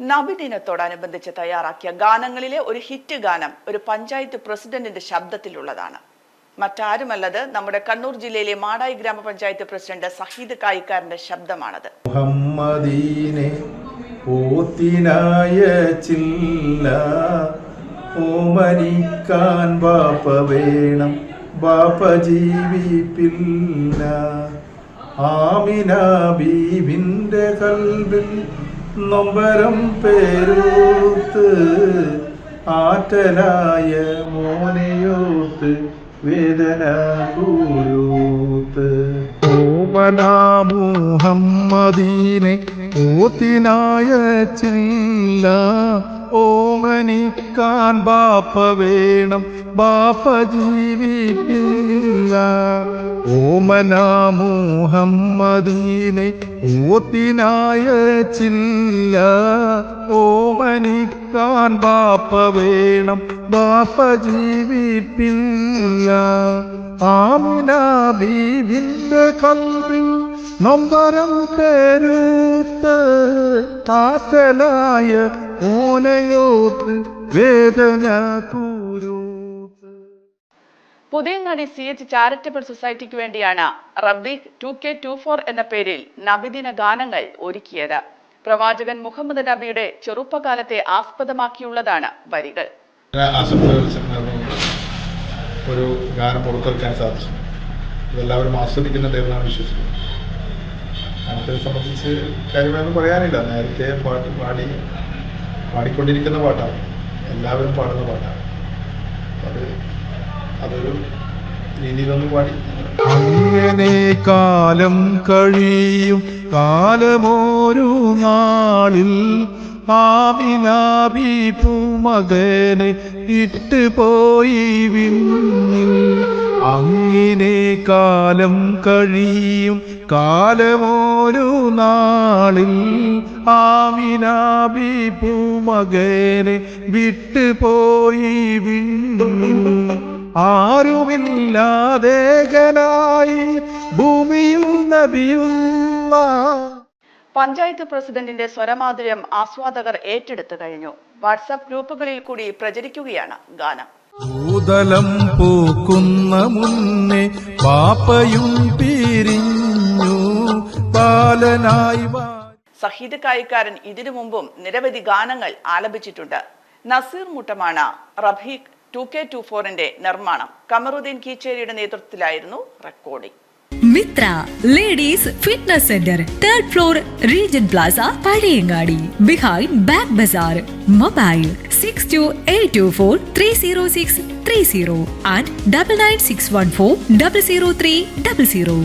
നബിദിനത്തോടനുബന്ധിച്ച് തയ്യാറാക്കിയ ഗാനങ്ങളിലെ ഒരു ഹിറ്റ് ഗാനം ഒരു പഞ്ചായത്ത് പ്രസിഡന്റിന്റെ ശബ്ദത്തിലുള്ളതാണ്. മറ്റാരുമല്ലത് നമ്മുടെ കണ്ണൂർ ജില്ലയിലെ മാടായി ഗ്രാമപഞ്ചായത്ത് പ്രസിഡന്റ് സഹീദ് കായിക്കാരന്റെ ശബ്ദമാണത്. ഓമനിക്കാൻ ബാപ്പ വേണം ജീവിപ്പില്ല. ആമിന ബീവിന്റെ കൽവിൽ നൊമ്പരം പേരൂത്ത് ആറ്റലായ മോനയോത്ത് വേദന കൂരൂത്ത്. ഓത്തിനായ ചില്ല. ഓമനിക്കാൻ ബാപ്പ വേണം ബാപ്പ ജീവിപ്പില്ല. ഓമനാമുഹമ്മദീനെ ഓത്തിനായ ചില്ല. ഓമനിക്കാൻ ബാപ്പ വേണം. ബാപ്പ ജീവിപ്പില്ല. ആമിന ബീവിന്റെ കൽവിൽ നൊമ്പരം പേരൂത്ത് താത്തലായ ഓനയോത്ത് വേദന കൂരൂത്ത്. പുതിയങ്ങാടി സി എച്ച് ചാരിറ്റബിൾ സൊസൈറ്റിക്ക് വേണ്ടിയാണ് Rabeeq two K two four എന്ന പേരിൽ നബിദിന ഗാനങ്ങൾ ഒരുക്കിയത്. പ്രവാചകൻ മുഹമ്മദ് നബിയുടെ ചെറുപ്പകാലത്തെ ആസ്പദമാക്കിയുള്ളതാണ് വരികൾ. ഒരു ഗാനം പുറത്തിറക്കാൻ സാധിച്ചു. ഇതെല്ലാവരും ആസ്വദിക്കുന്നുണ്ട് എന്നാണ് വിശ്വസിക്കുന്നത്. ഗാനത്തെ സംബന്ധിച്ച് കാര്യമായൊന്നും പറയാനില്ല. നേരത്തെ പാട്ട് പാടി പാടിക്കൊണ്ടിരിക്കുന്ന പാട്ടാണ്. എല്ലാവരും പാടുന്ന പാട്ടാണ്. അത് അതൊരു രീതിയിലൊന്നും പാടി. അങ്ങനെ കാലം കഴിയും കാലമോരു നാളിൽ ആവിനാഭിപുമകനെ ഇട്ട് പോയി വിണ്ണിൽ. അങ്ങനെ കാലം കഴിയും കാലമോരു നാളിൽ ആമിനാഭി പൂമകനെ വിട്ടുപോയി വിണ്ണിൽ. ആരുമില്ലാതേകനായി ഭൂമിയിൽ നബിയുള്ള പഞ്ചായത്ത് പ്രസിഡന്റിന്റെ സ്വരമാധുര്യം ആസ്വാദകർ ഏറ്റെടുത്തു കഴിഞ്ഞു. വാട്സാപ്പ് ഗ്രൂപ്പുകളിൽ കൂടി പ്രചരിക്കുകയാണ് ഗാനം. ഭൂതലം പൂക്കുന്ന മുന്നേ പാപ്പയും പിരിഞ്ഞു. ബാലനായി വാ സഹീദ് കായിക്കാരൻ ഇതിനു മുമ്പും നിരവധി ഗാനങ്ങൾ ആലപിച്ചിട്ടുണ്ട്. നസീർ മുട്ടമാണ് റബീഖ് ടു കെ ടു ഫോറിന്റെ നിർമ്മാണം കമറുദ്ദീൻ കീച്ചേരിയുടെ നേതൃത്വത്തിലായിരുന്നു recording Mitra ladies fitness centre third floor Regen plaza Pazhayangadi behind back bazaar mobile six two eight two four three zero six three zero and double nine six one four double zero three double zero